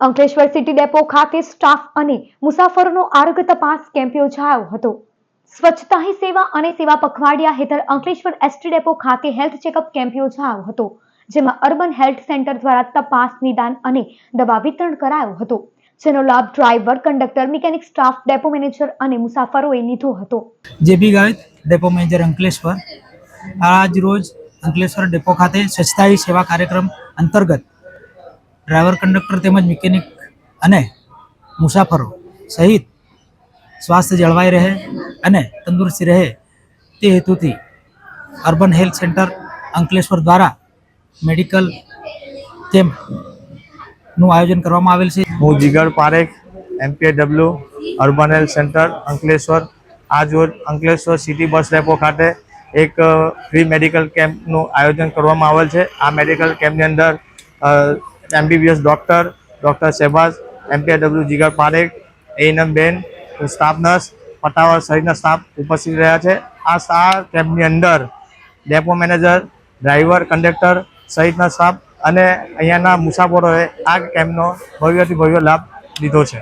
Ankleshwar city depot ખાતે staff અને મુસાફરોનો આરોગ્ય તપાસ કેમ્પ યોજાયો હતો. સ્વચ્છતા હી સેવા અને સેવા પખવાડિયા હેઠળ અંકલેશ્વર એસટી ડેપો ખાતે હેલ્થ ચેકઅપ કેમ્પ યોજાયો હતો, જેમાં અર્બન હેલ્થ સેન્ટર દ્વારા તપાસ, નિદાન અને દવા વિતરણ કરાયો હતો, જેનો લાભ driver, conductor, mechanic staff, depot manager અને મુસાફરોએ લીધો હતો. JB Gavit depot manager Ankleshwar. આજ રોજ અંકલેશ્વર ડેપો ખાતે સ્વચ્છતા સેવા કાર્યક્રમ અંતર્ગત ડ્રાઈવર કંડક્ટર તેમજ મિકેનિક અને મુસાફરો સહિત સ્વાસ્થ્ય જળવાઈ રહે અને તંદુરસ્તી રહે તે હેતુથી અર્બન હેલ્થ સેન્ટર અંકલેશ્વર દ્વારા મેડિકલ કેમ્પનું આયોજન કરવામાં આવેલ છે. હું Jigar Parekh MPAW urban health centre, Ankleshwar. આજ અંકલેશ્વર સિટી બસ ડેપો ખાતે એક ફ્રી મેડિકલ કેમ્પનું આયોજન કરવામાં આવેલ છે. આ મેડિકલ કેમ્પની અંદર MBBS doctor doctor Shahbaz MPHW Jigar Parekh, ANM બેન, સ્ટાફ નર્સ પટાવર સહિતના સ્ટાફ ઉપસ્થિત રહ્યા છે. આ આ કેમ્પની અંદર ડેપો મેનેજર, ડ્રાઈવર, કંડક્ટર સહિતના સ્ટાફ અને અહીંયાના મુસાફરોએ આ કેમ્પનો ભવ્યથી ભવ્ય લાભ લીધો છે.